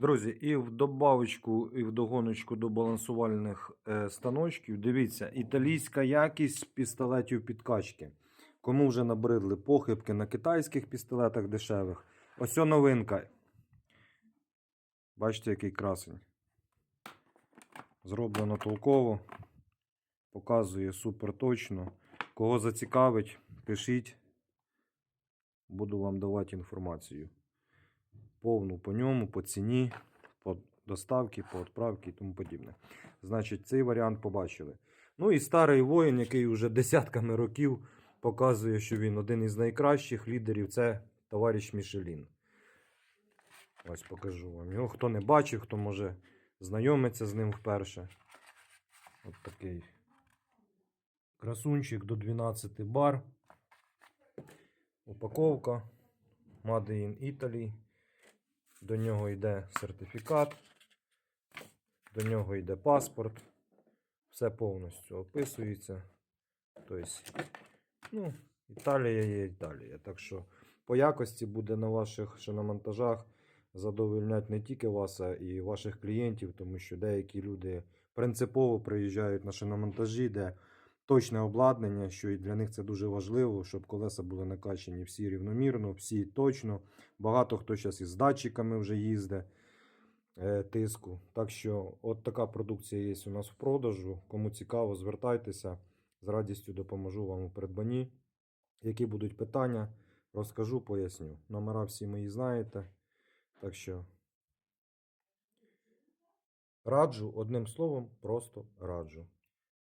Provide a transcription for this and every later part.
Друзі, і в добавочку, і в догоночку до балансувальних е, станочків. Дивіться, італійська якість пістолетів підкачки. Кому вже набридли похибки на китайських пістолетах дешевих. Ось новинка. Бачите, який красень. Зроблено толково. Показує супер точно. Кого зацікавить, пишіть. Буду вам давати інформацію повну по ньому, по ціні, по доставці, по відправці і тому подібне. Значить, цей варіант побачили. Ну і старий воїн, який вже десятками років показує, що він один із найкращих лідерів це товариш Мішелін. Ось покажу вам його. Хто не бачив, хто може знайомиться з ним вперше. От такий красунчик до 12 бар. Упаковка. Made in Italy. До нього йде сертифікат, до нього йде паспорт. Все повністю описується. Тобто, ну, Італія є Італія. Так що по якості буде на ваших шиномонтажах задовольняти не тільки вас, а і ваших клієнтів, тому що деякі люди принципово приїжджають на шиномонтажі, де точне обладнання, що і для них це дуже важливо, щоб колеса були накачані всі рівномірно, всі точно. Багато хто зараз із датчиками вже їздить е, тиску. Так що, от така продукція є у нас в продажу. Кому цікаво, звертайтеся. З радістю допоможу вам у придбанні. Які будуть питання, розкажу, поясню. Номера всі мої знаєте. Так що раджу, одним словом, просто раджу.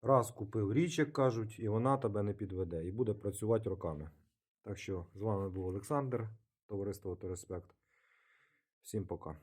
Раз купив річ, як кажуть, і вона тебе не підведе, і буде працювати роками. Так що з вами був Олександр, товариство Респект. Всім пока.